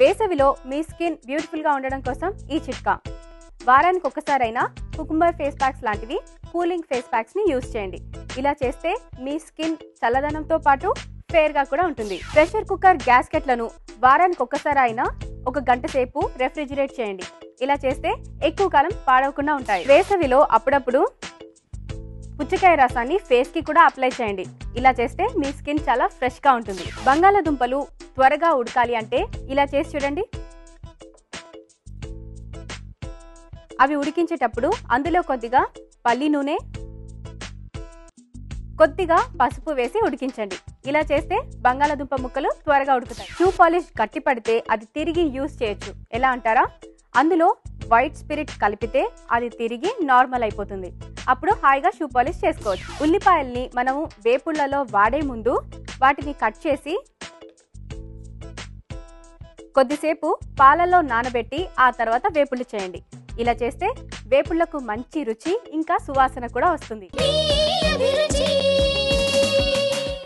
వేసవిలో మీ స్కిన్ బ్యూటిఫుల్గా ఉండడం కోసం ఈ చిట్కా. వారానికి ఒక్కసారైనా కుకుంబర్ ఫేస్ ప్యాక్స్ లాంటివి కూలింగ్ ఫేస్ ప్యాక్స్ని యూజ్ చేయండి. ఇలా చేస్తే మీ స్కిన్ చల్లదనంతో పాటు ఫేర్గా కూడా ఉంటుంది. ప్రెషర్ కుక్కర్ గ్యాస్కెట్లను వారానికి ఒక్కసారి అయినా ఒక గంట సేపు రెఫ్రిజిరేట్ చేయండి. ఇలా చేస్తే ఎక్కువ కాలం పాడవకుండా ఉంటాయి. వేసవిలో అప్పుడప్పుడు పుచ్చకాయ రసాన్ని ఫేస్కి కూడా అప్లై చేయండి. ఇలా చేస్తే మీ స్కిన్ చాలా ఫ్రెష్గా ఉంటుంది. బంగాళాదుంపలు త్వరగా ఉడకాలి అంటే ఇలా చేసి చూడండి. అవి ఉడికించేటప్పుడు అందులో కొద్దిగా పల్లి నూనె కొద్దిగా పసుపు వేసి ఉడికించండి. ఇలా చేస్తే బంగాళాదుంప ముక్కలు త్వరగా ఉడుకుతాయి. షూ పాలిష్ గట్టి పడితే అది తిరిగి యూజ్ చేయొచ్చు. ఎలా అంటారా? అందులో వైట్ స్పిరిట్ కలిపితే అది తిరిగి నార్మల్ అయిపోతుంది. అప్పుడు హాయిగా షూ పాలిష్ చేసుకోవచ్చు. ఉల్లిపాయల్ని మనము వేపుళ్ళలో వాడే ముందు వాటిని కట్ చేసి కొద్దిసేపు పాలలో నానబెట్టి ఆ తర్వాత వేపుళ్ళు చేయండి. ఇలా చేస్తే వేపుళ్ళకు మంచి రుచి ఇంకా సువాసన కూడా వస్తుంది.